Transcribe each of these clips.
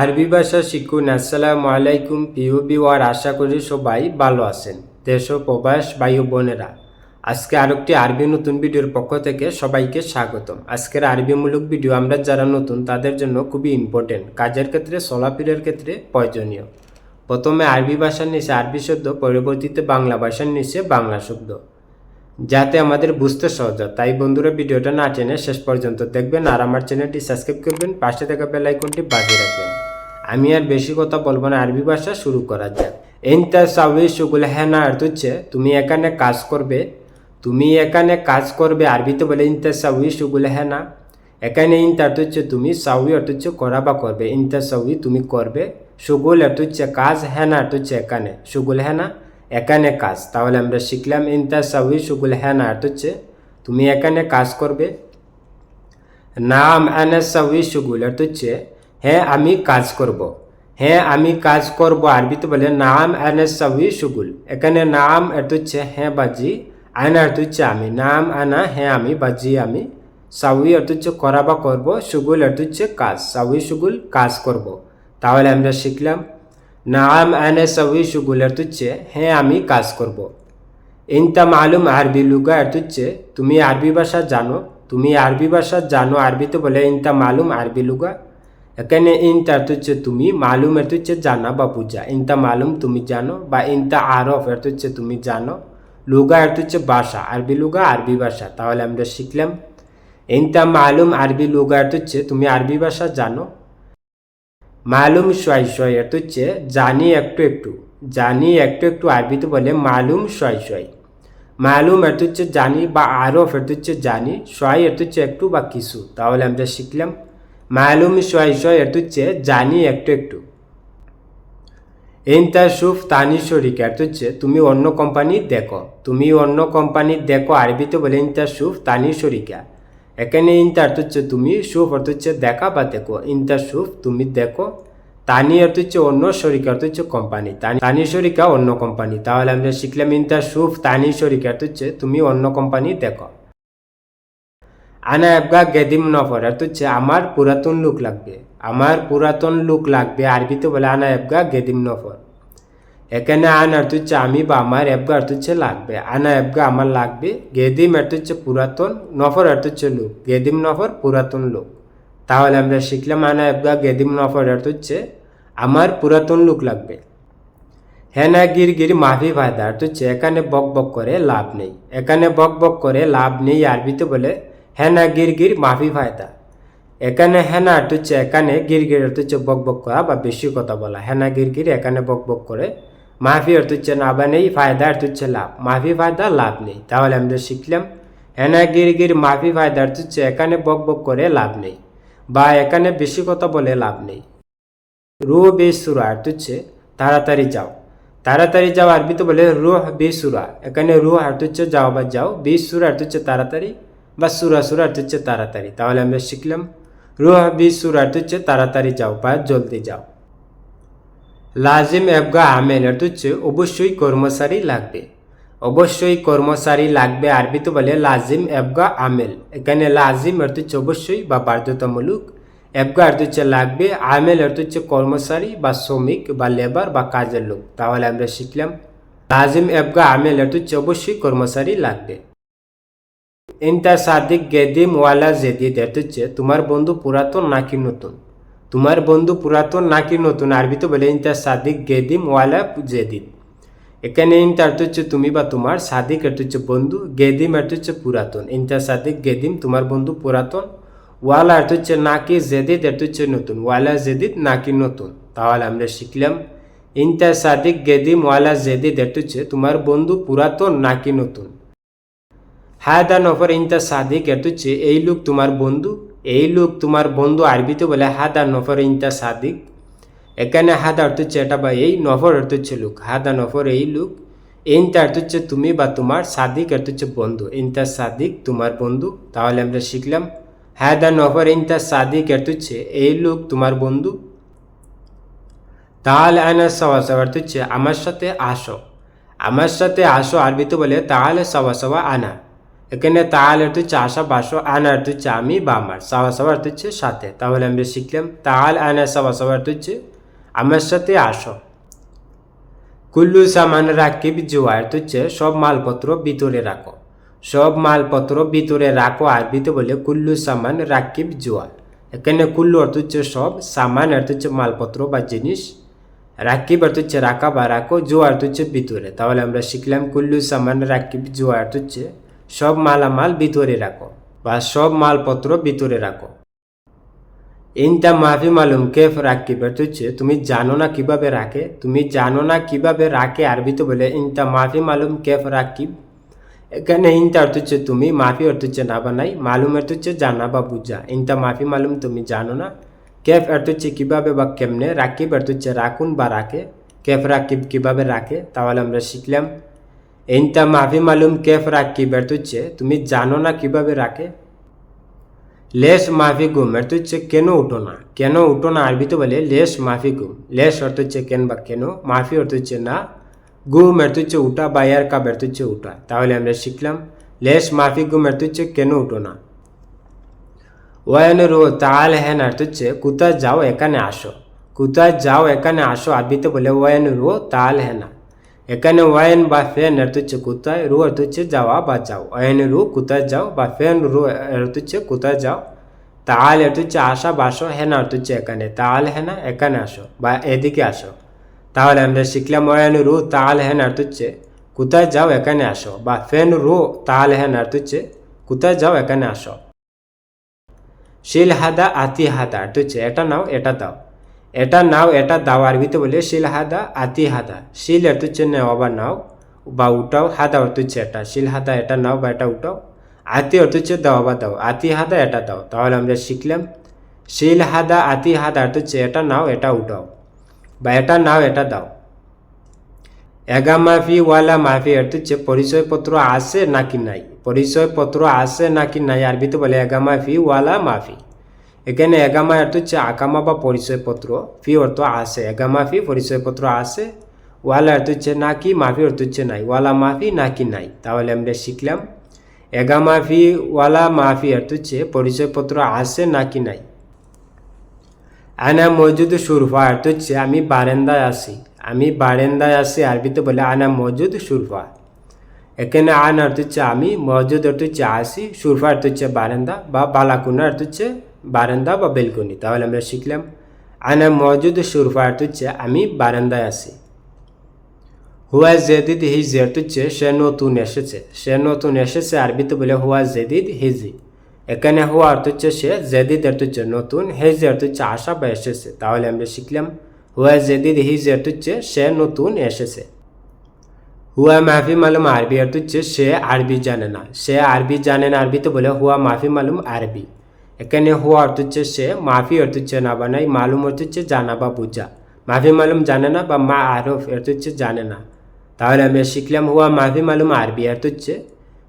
আরবি ভাষা শিখুন। আসসালামু আলাইকুম, প্রিয় বিওয়ার আশা করি সবাই ভালো আছেন। দেশ ও প্রবাস ও বোনেরা, আজকে আরেকটি আরবি নতুন ভিডিওর পক্ষ থেকে সবাইকে স্বাগতম। আজকের আরবিমূলক ভিডিও আমরা যারা নতুন, তাদের জন্য খুবই ইম্পর্টেন্ট কাজের ক্ষেত্রে, চলাফেরার ক্ষেত্রে প্রয়োজনীয়। প্রথমে আরবি ভাষার নিচে আরবি শব্দ, পরবর্তীতে বাংলা ভাষার নিচে বাংলা শব্দ। যাতে আমাদের বুঝতে সহজ হয়। তাই বন্ধুরা, ভিডিওটা না টেনে শেষ পর্যন্ত দেখবেন আর আমার চ্যানেলটি সাবস্ক্রাইব করবেন, পাশে থাকা বেল আইকনটি বাজিয়ে রাখবেন। আমি আর বেশি কথা বলব না, আরবি ভাষা শুরু করা যাক। এনতা সাউই সুগুল হ্যাঁ না অর্থ হচ্ছে তুমি এখানে কাজ করবে, তুমি এখানে কাজ করবে, আরবিতে বলে ইনতা সাউই সুগুল হ্যাঁ না। এখানে ইনতা হচ্ছে তুমি সাউই অর্থ হচ্ছে করা বা করবে। ইনতা সাউই তুমি করবে, সুগুল অর্থ হচ্ছে কাজ হ্যাঁ না অর্থ হচ্ছে এখানে, সুগুল হ্যাঁ না। এখানে কাজ। তাহলে আমরা শিখলাম ইনতা সাউই সুগুল হ্যাঁ না হচ্ছে তুমি এখানে কাজ করবে। নাম আনা সাউই সুগুল অর্থ হচ্ছে হ্যাঁ আমি কাজ করব। হ্যাঁ আমি কাজ করব। আরবিতে বলে নাম আনা সাউই সুগুল এখানে নাম অর্থ হচ্ছে হ্যাঁ বাজি আয়না অর্থ হচ্ছে আমি। নাম আনা হ্যাঁ আমি, বাজি, আমি। সাউই অর্থ হচ্ছে করা বা করব। সুগুল অর্থ হচ্ছে কাজ। সাউই সুগুল কাজ করব। তাহলে আমরা শিখলাম নাম আনা সাউই সুগুল অর্থ হচ্ছে হ্যাঁ আমি কাজ করব। ইনতা মালুম আরবি লুগা অর্থ হচ্ছে তুমি আরবি ভাষা জানো, তুমি আরবি ভাষা জানো আরবিতে বলে ইনতা মালুম আরবি লুগা। এখানে ইনতা হচ্ছে তুমি মালুম অর্থ হচ্ছে জানা বা বুঝা। ইনতা মালুম তুমি জানো বা ইনতা আরফ অর্থ হচ্ছে তুমি জানো। লুগা অর্থ হচ্ছে ভাষা, আরবি লুগা, আরবি ভাষা। তাহলে আমরা শিখলাম ইনতা মালুম আরবি লুগা অর্থ হচ্ছে তুমি আরবি ভাষা জানো মালুম শয় শয় অর্থ হচ্ছে জানি একটু একটু, জানি একটু একটু আরবিতে বলে মালুম শয় শয় মালুম অর্থ হচ্ছে জানি বা আরফ অর্থ হচ্ছে জানি শয় অর্থ হচ্ছে একটু বা কিছু, তাহলে আমরা শিখলাম। মালুম শয় শয় অর্থ হচ্ছে জানি একটু একটু। ইনতা সুফ তানি শরিক অর্থ হচ্ছে তুমি অন্য কোম্পানি দেখো, তুমি অন্য কোম্পানি দেখো আরবিতে বলে ইনতা সুফ তানি শরিকা এখানে ইনতা অর্থ হচ্ছে তুমি সুফ অর্থ হচ্ছে দেখা বা দেখো। ইনতা সুফ তুমি দেখো। তানি অর্থ হচ্ছে অন্য শরিকা অর্থ হচ্ছে কোম্পানি তানি শরিকা অন্য কোম্পানি তাহলে আমরা শিখলাম ইনতা সুফ তানি শরিকা অর্থ হচ্ছে তুমি অন্য কোম্পানি দেখো। আনা এবগা গেদিম নফর অর্থ হচ্ছে আমার পুরাতন লুক লাগবে। আমার পুরাতন লুক লাগবে, আরবিতে বলে আনা এবগা গেদিম নফর। এখানে আন অর্থ হচ্ছে আমি বা আমার এবগা অর্থ হচ্ছে লাগবে। আনা এবগা আমার লাগবে। গেদিম অর্থ হচ্ছে পুরাতন, নফর অর্থ হচ্ছে লুক। গেদিম নফর পুরাতন লোক। তাহলে আমরা শিখলাম আনা এবগা গেদিম নফর অর্থ হচ্ছে আমার পুরাতন লুক লাগবে। হেনা গির গির মাফি ফায়দা, আর হচ্ছে এখানে বক বক করে লাভ নেই। এখানে বক বক করে লাভ নেই আরবিতে বলে হেনা গির গির মাফি ফায়দা। এখানে হেনা অর্থ হচ্ছে এখানে গির গির অর্থ হচ্ছে বক বক করা বা বেশি কথা বলা। হেনা গির গির এখানে বক বক করে হচ্ছে না বা নেই, ফায়দা হচ্ছে লাভ। মাফি, ফায়দা, লাভ নেই। তাহলে আমরা শিখলাম হেনা গির গির মাফি, ফায়দা হচ্ছে এখানে বক বক করে লাভ নেই, বা এখানে বেশি কথা বলে লাভ নেই। রু বেসুরা অর্থ হচ্ছে তাড়াতাড়ি যাও। তাড়াতাড়ি যাও আরবিতে বলে রুহ বেসুরা এখানে রুহ হচ্ছে যাও বা যাও বেসুরা অর্থ হচ্ছে তাড়াতাড়ি, বা সুরা সুরা হচ্ছে তাড়াতাড়ি। তাহলে আমরা শিখলাম, রুহ বেসুরা অর্থ হচ্ছে তাড়াতাড়ি যাও বা জলদি যাও। লাজিম এবগা আমেল অর্থ হচ্ছে অবশ্যই কর্মচারী লাগবে। অবশ্যই কর্মচারী লাগবে আরবিতে বলে লাজিম এবগা আমেল। এখানে লাজিম অর্থ হচ্ছে অবশ্যই বা বাধ্যতামূলক। এবগা অর্থ হচ্ছে লাগবে আমেল অর্থ হচ্ছে কর্মচারী বা শ্রমিক বা লেবার বা কাজের লোক। তাহলে আমরা শিখলাম। লাজিম এবগা আমেল অর্থ হচ্ছে অবশ্যই কর্মচারী লাগবে। ইনতা সাদিক গেদিম ওয়ালা জেদিদ অর্থ হচ্ছে তোমার বন্ধু পুরাতন নাকি নতুন? তোমার বন্ধু পুরাতন নাকি নতুন? আরবিতে বলে ইনতা সাদিক, গেদিম, ওয়ালা, জেদিদ। এখানে ইনতা অর্থ হচ্ছে তুমি বা তোমার, সাদিক অর্থ হচ্ছে বন্ধু, গেদিম অর্থ হচ্ছে পুরাতন। ইনতা সাদিক, গেদিম, তোমার বন্ধু পুরাতন, ওয়ালা অর্থ হচ্ছে নাকি জেদিদ অর্থ হচ্ছে নতুন। ওয়ালা, জেদিদ, নাকি নতুন। তাহলে আমরা শিখলাম ইনতা সাদিক, গেদিম, ওয়ালা, জেদিদ অর্থ হচ্ছে তোমার বন্ধু পুরাতন নাকি নতুন। হায়দা নফর ইনতা সাদিক এর হচ্ছে এই লোক তোমার বন্ধু। এই লোক তোমার বন্ধু আরবিতে বলে, হাদা নফর ইনতা সাদিক। এখানে হাদা অর্থ হচ্ছে এটা বা এই, নফর অর্থ হচ্ছে লোক। হাদা নফর এই লোক। ইনতা অর্থ হচ্ছে তুমি বা তোমার সাদিক অর্থ হচ্ছে বন্ধু। ইনতা সাদিক, তোমার বন্ধু। তাহলে আমরা শিখলাম হায়দা নফর ইনতা সাদিক অর্থ হচ্ছে এই লোক, তোমার বন্ধু। তাহলে আনা সওয়া সওয়া অর্থ হচ্ছে, আমার সাথে আসো। আমার সাথে আসো আরবিতে বলে, তাহলে সওয়া সওয়া আনা। এখানে তাল এর হচ্ছে আশা বাসো আনা এর হচ্ছে আমি বা আমার সাওয়া সাওয়া এর হচ্ছে সাথে। তাহলে আমরা শিখলাম তাল আনা সাওয়া সাওয়া এর হচ্ছে আমার সাথে আসো। কুল্লু সামান রাকিব জোয়া এর হচ্ছে সব মালপত্র ভিতরে রাখো। সব মালপত্র ভিতরে রাখো আরবিতে বলে কুল্লু সামান রাকিব জোয়া এখানে কুল্লু অর্থ হচ্ছে সব, সামান অর্থ হচ্ছে মালপত্র বা জিনিস। রাকিব অর্থ হচ্ছে রাখা বা রাখো জোয়া অর্থ হচ্ছে ভিতরে। তাহলে আমরা শিখলাম কুল্লু সামান রাকিব জোয়া অর্থ হচ্ছে সব মালামাল ভিতরে রাখো বা সব মালপত্র ভিতরে রাখো। ইনটা মাফি মালুম কেফ রাকিব অর্থ হচ্ছে তুমি জানো না কীভাবে রাখে? তুমি জানো না কীভাবে রাখে আরবিতে বলে ইনটা মাফি মালুম কেফ রাকিব এখানে ইনটা অর্থ হচ্ছে তুমি, মাফি অর্থ হচ্ছে না বানাই মালুম অর্থ হচ্ছে জানা বা বুঝা। ইনটা মাফি মালুম তুমি জানো না, কেফ অর্থ হচ্ছে কীভাবে বা কেমনে রাকিব অর্থ হচ্ছে রাখুন বা রাখে। কেফ রাকিব কীভাবে রাখে, তাহলে আমরা শিখলাম ইনটা মাফি মালুম কেফ অর্থ হচ্ছে তুমি জানো না কীভাবে রাখে? লেস মাফি গুম হচ্ছে কেন উঠো না? কেন উঠো না আরবিতে বলে লেস মাফি গুম। লেস অর্থ হচ্ছে কেন বা কেন? মাফি অর্থ হচ্ছে না। গুম হচ্ছে উঠা বা কাব অর্থ হচ্ছে উঠা। তাহলে আমরা শিখলাম লেস মাফি গুম হচ্ছে কেন উঠো না? ওয়ান রো তাল হ্যান হচ্ছে কোথায় যাও এখানে আসো। কোথায় যাও এখানে আসো আরবিতে বলে ওয়ান রো তাল হ্যানা এখানে ওয়াইন বা ফ্যান হচ্ছে কোথায় রু অর্থ হচ্ছে যাওয়া বা যাও। ওয়াইন রু কোথায় যাও বা ফ্যান রু হচ্ছে কোথায় যাও। তাল অর্থ হচ্ছে আসা বাসো হেনা অর্থ হচ্ছে এখানে। তাল, হেনা এখানে আসো বা এদিকে আসো। তাহলে আমরা শিখলাম ওয়াইন রু, তাল, হেন হচ্ছে কোথায় যাও, এখানে আসো বা ফ্যান রু, তাল, হেন হচ্ছে কোথায় যাও, এখানে আসো। শিল হাদা আতি হাদা অর্থ হচ্ছে এটা নাও, এটা দাও। এটা নাও, এটা দাও আরবিতে বলে শিল হাদা, আতি হাদা। শিল অর্থ হচ্ছে নেওয়া বা নাও, বা উঠাও, হাদা অর্থ হচ্ছে এটা। শিল হাদা, এটা নাও, বা এটা উঠাও। আতি অর্থ হচ্ছে দাও বা দাও। আতি হাদা, এটা দাও। তাহলে আমরা শিখলাম, শিল হাদা, আতি হাদা অর্থ হচ্ছে এটা নাও, এটা উঠাও, বা এটা নাও, এটা দাও। এগা মাফি, ওয়ালা মাফি অর্থ হচ্ছে পরিচয়পত্র আছে নাকি নাই? পরিচয়পত্র আছে নাকি নাই? আরবিতে বলে এগা মাফি, ওয়ালা মাফি। এখানে এগামা অর্থ হচ্ছে আকামা বা পরিচয়পত্র, ফি অর্থ আছে এগামা, ফি, পরিচয়পত্র আছে ওয়ালা অর্থ হচ্ছে নাকি মাফি অর্থ হচ্ছে নাই। ওয়ালা মাফি নাকি নাই, তাহলে আমরা শিখলাম। এগামা, ফি, ওয়ালা মাফি অর্থ হচ্ছে পরিচয়পত্র আছে নাকি নাই। আনা মজুদ সুরফা অর্থ হচ্ছে আমি বারেন্দায় আছি। আমি বারেন্দায় আছি, আরবিতে বলে আনা মজুদ সুরফা। এখানে আন অর্থ হচ্ছে আমি, মজুদ অর্থ হচ্ছে আসি, সুরফা অর্থ হচ্ছে বারেন্দা বা বালাকুনা অর্থ হচ্ছে বারান্দা বা বেলকনি। তাহলে আমরা শিখলাম, আনা মজুদ সুরফা অর্থ হচ্ছে, আমি বারান্দায় আছি। হুয়া জেদিদ হিজি অর্থ হচ্ছে, সে নতুন এসেছে। সে নতুন এসেছে, আরবিতে বলে হুয়া জেদিদ হিজি এখানে হুয়া অর্থ হচ্ছে সে জেদিদ অর্থ হচ্ছে নতুন হেজি অর্থ হচ্ছে আসা বা এসেছে। তাহলে আমরা শিখলাম, হুয়া জেদিদ হিজি অর্থ হচ্ছে, সে নতুন এসেছে। হুয়া মাফি মালুম আরবি অর্থ হচ্ছে, সে আরবি জানে না। সে আরবি জানে না, আরবিতে বলে হুয়া মাফি মালুম আরবি। এখানে হুয়া অর্থ হচ্ছে সে, মাফি অর্থ হচ্ছে না বানাই মালুম অর্থ হচ্ছে জানা বা বুঝা। মাফি মালুম জানে না বা মা আরফ অর্থ হচ্ছে জানে না। তাহলে আমি শিখলাম হুয়া মাফি মালুম আরবি অর্থ হচ্ছে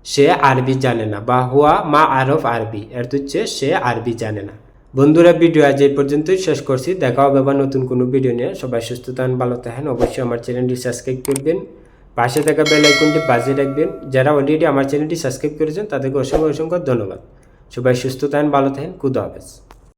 সে আরবি জানে না। বা হুয়া মা আরফ আরবি অর্থ হচ্ছে সে আরবি জানে না। বন্ধুরা, ভিডিও আজ এই পর্যন্তই শেষ করছি। দেখা হবে আবার নতুন কোনো ভিডিও নিয়ে। সবাই সুস্থ থাকেন, ভালো থাকেন। অবশ্যই আমার চ্যানেলটি সাবস্ক্রাইব করবেন। পাশে থাকা বেল আইকনটি বাজিয়ে রাখবেন। যারা অলরেডি আমার চ্যানেলটি সাবস্ক্রাইব করেছেন, তাদেরকে অসংখ্য অসংখ্য ধন্যবাদ। সবাই সুস্থ থাকেন ভালো থাকেন। খুদা হাফেজ।